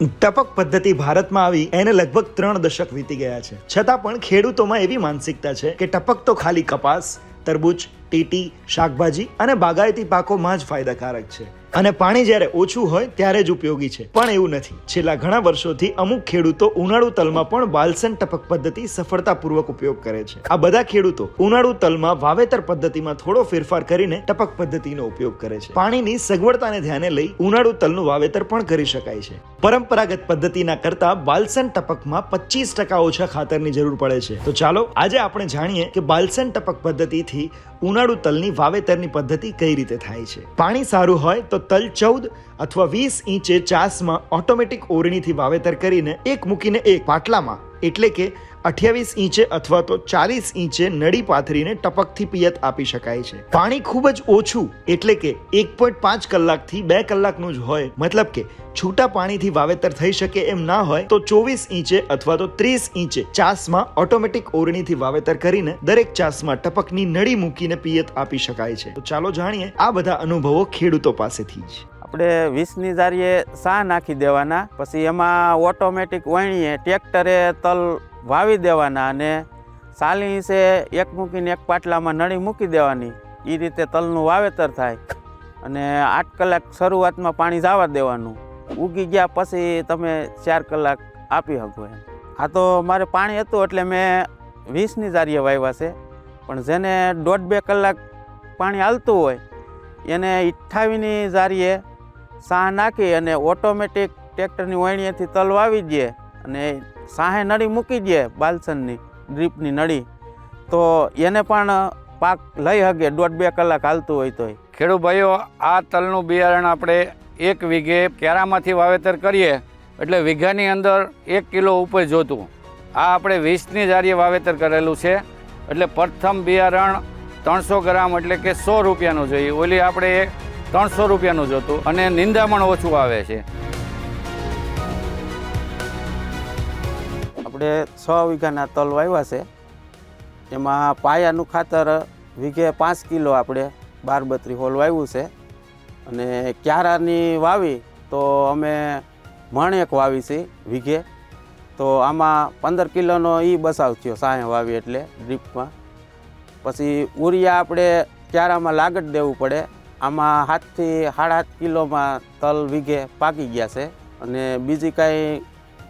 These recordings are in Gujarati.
ટપક પદ્ધતિ ભારતમાં આવી, એને લગભગ ત્રણ દશક વીતી ગયા છે. છતાં પણ ખેડૂતોમાં એવી માનસિકતા છે કે ટપક તો ખાલી કપાસ, તરબૂચ, ટીટી, શાકભાજી અને બાગાયતી પાકોમાં જ ફાયદાકારક છે. અને પાણી જ્યારે ઓછું હોય ત્યારે જ ઉપયોગી છે. પણ એવું નથી. છેલ્લા ઘણા વર્ષોથી અમુક ખેડૂતો ઉનાળુ તલમાં પણ બાલસન ટપક પદ્ધતિ સફળતાપૂર્વક ઉપયોગ કરે છે. આ બધા ખેડૂતો ઉનાળુ તલમાં વાવેતર પદ્ધતિમાં થોડો ફેરફાર કરીને ટપક પદ્ધતિનો ઉપયોગ કરે છે. પાણીની સગવડતાને ધ્યાને લઈ ઉનાળુ તલનું વાવેતર પણ કરી શકાય છે. પરંપરાગત પદ્ધતિના કરતા બાલસન ટપકમાં પચીસ ટકા ઓછા ખાતરની જરૂર પડે છે. તો ચાલો, આજે આપણે જાણીએ કે બાલસન ટપક પદ્ધતિથી ઉનાળુ તલની વાવેતરની પદ્ધતિ કઈ રીતે થાય છે. પાણી સારું હોય તો તલ ચૌદ અથવા વીસ ઇંચે ચાસમાં ઓટોમેટિક ઓરણીથી વાવેતર કરીને એક મૂકીને એક પાટલામાં એટલે કે અઠ્યાવીસ ઇંચે અથવા તો ચાલીસ ઇંચે નળી પાથરીને ટપકથી પિયત આપી શકાય છે. પાણી ખૂબ જ ઓછું એટલે કે એક પોઈન્ટ પાંચ કલાકથી બે કલાકનું જ હોય. મતલબ કે છૂટા પાણીથી વાવેતર થઈ શકે એમ ના હોય તો ચોવીસ ઇંચે અથવા તો ત્રીસ ઇંચે ચાસમાં ઓટોમેટિક ઓરણીથી વાવેતર કરીને દરેક ચાસમાં ટપકની નળી મૂકીને પિયત આપી શકાય છે. તો ચાલો જાણીએ આ બધા અનુભવો ખેડૂતો પાસેથી જ. આપણે વીસની જારીએ સા નાખી દેવાના, પછી એમાં ઓટોમેટિક વણીએ, ટ્રેક્ટરે તલ વાવી દેવાના અને સાલીસે એક મૂકીને એક પાટલામાં નળી મૂકી દેવાની. એ રીતે તલનું વાવેતર થાય અને આઠ કલાક શરૂઆતમાં પાણી જવા દેવાનું. ઉગી ગયા પછી તમે ચાર કલાક આપી શકો એમ. આ તો મારે પાણી હતું એટલે મેં વીસની જારીએ વાવ્યા છે. પણ જેને દોઢ બે કલાક પાણી હાલતું હોય, એને અઠ્ઠાવીસની જારીએ સાહ નાખી અને ઓટોમેટિક ટ્રેક્ટરની વાણીએથી તલ વાવી દે અને સાહે નળી મૂકી દે બાલસનની, ડ્રીપની નળી. તો એને પણ પાક લઈ શકે દોઢ બે કલાક હાલતું હોય તોય. ખેડૂત ભાઈઓ, આ તલનું બિયારણ આપણે એક વીઘે ક્યારામાંથી વાવેતર કરીએ એટલે વીઘાની અંદર એક કિલો ઉપર જોતું. આ આપણે વીસની જારીએ વાવેતર કરેલું છે. એટલે પ્રથમ બિયારણ ત્રણસો ગ્રામ એટલે કે સો રૂપિયાનું જોઈએ. ઓલી આપણે ત્રણસો રૂપિયાનું જ હતું અને નિંદામણ ઓછું આવે છે. આપણે છ વીઘાના તલ વાવ્યા છે. એમાં પાયાનું ખાતર વીઘે પાંચ કિલો આપણે બાર બત્રી હોલ વાવ્યું છે. અને ક્યારાની વાવી તો અમે મણ વાવી છે વીઘે. તો આમાં પંદર કિલોનો એ બસાવ થયો સાંય વાવી એટલે ડ્રીપમાં. પછી ઉરિયા આપણે ક્યારામાં લાગટ દેવું પડે. આમાં સાતથી સાડા સાત કિલોમાં તલ વીઘે પાકી ગયા છે અને બીજી કાંઈ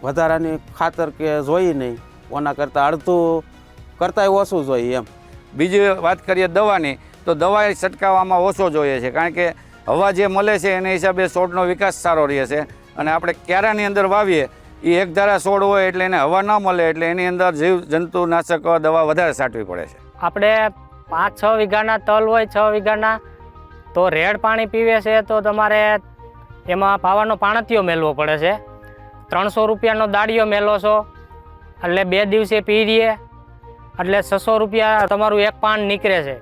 વધારાની ખાતર કે જોઈ નહીં. ઓના કરતાં અડધું કરતાંય ઓછું જોઈએ એમ. બીજી વાત કરીએ દવાની તો દવા છંટકાવવામાં ઓછો જોઈએ છે કારણ કે હવા જે મળે છે એના હિસાબે છોડનો વિકાસ સારો રહે છે. અને આપણે ક્યારાની અંદર વાવીએ એ એક ધારા છોડ હોય એટલે એને હવા ન મળે એટલે એની અંદર જીવ જંતુનાશક દવા વધારે છાંટવી પડે છે. આપણે પાંચ છ વીઘાના તલ હોય છ વીઘાના તો રેડ પાણી પીવે છે તો તમારે એમાં પાવાનો પાણતિયો મેળવો પડે છે. ત્રણસો રૂપિયાનો દાડિયો મેલો છો. એટલે બે દિવસે પી રહીએ એટલે છસો રૂપિયા તમારું એક પાન નીકળે છે.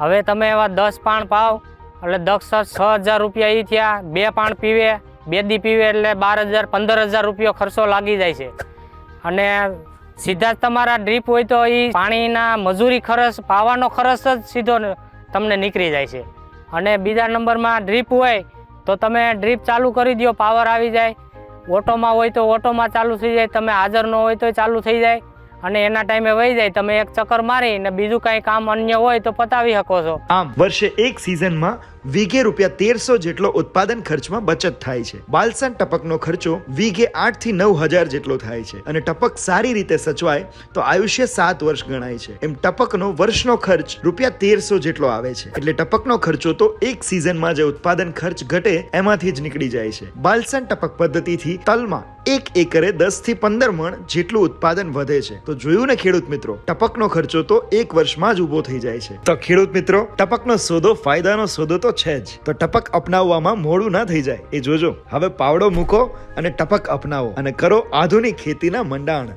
હવે તમે એવા દસ પાન પાવ. એટલે દસ છ હજાર રૂપિયા એ થયા. બે પાન પીવે, બે દી પીવે એટલે બાર હજાર, પંદર હજાર રૂપિયો ખર્ચો લાગી જાય છે. અને સીધા જ તમારા ડ્રીપ હોય તો એ પાણીના મજૂરી ખર્ચ, પાવાનો ખર્ચ જ સીધો તમને નીકળી જાય છે. અને બીજા નંબરમાં ડ્રીપ હોય તો તમે ડ્રીપ ચાલુ કરી દો પાવર આવી જાય. ઓટોમાં હોય તો ઓટોમાં ચાલુ થઈ જાય, તમે હાજર ન હોય તો ચાલુ થઈ જાય. અને એના ટાઈમે વહી જાય, તમે એક ચક્કર મારી ને બીજું કાંઈ કામ અન્ય હોય તો પતાવી શકો છો. આમ, વર્ષે એક સિઝનમાં વીઘે રૂપિયા તેરસો જેટલો ઉત્પાદન ખર્ચમાં બચત થાય છે. બાલસન ટપકનો ખર્ચો વીઘે આઠથી નવ હજાર જેટલો થાય છે. અને ટપક સારી રીતે સચવાય તો આયુષ્ય સાત વર્ષ ગણાય છે. એમ ટપકનો વર્ષનો ખર્ચ રૂપિયા તેરસો જેટલો આવે છે. એટલે ટપકનો ખર્ચો તો એક સિઝનમાં જે ઉત્પાદન ખર્ચ ઘટે એમાંથી જ નીકળી જાય છે. બાલસન ટપક પદ્ધતિથી તલમાં એક એકરે દસથી પંદર મણ જેટલું ઉત્પાદન વધે છે. જોયું ને ખેડૂત મિત્રો? ટપકનો ખર્ચો તો એક વર્ષમાં જ ઊભો થઈ જાય છે. તો ખેડૂત મિત્રો, ટપકનો સોદો ફાયદાનો સોદો તો છે જ. તો ટપક અપનાવવામાં મોડું ના થઈ જાય. એ જોજો. હવે પાવડો મૂકો અને ટપક અપનાવો અને કરો આધુનિક ખેતીના મંડાણ.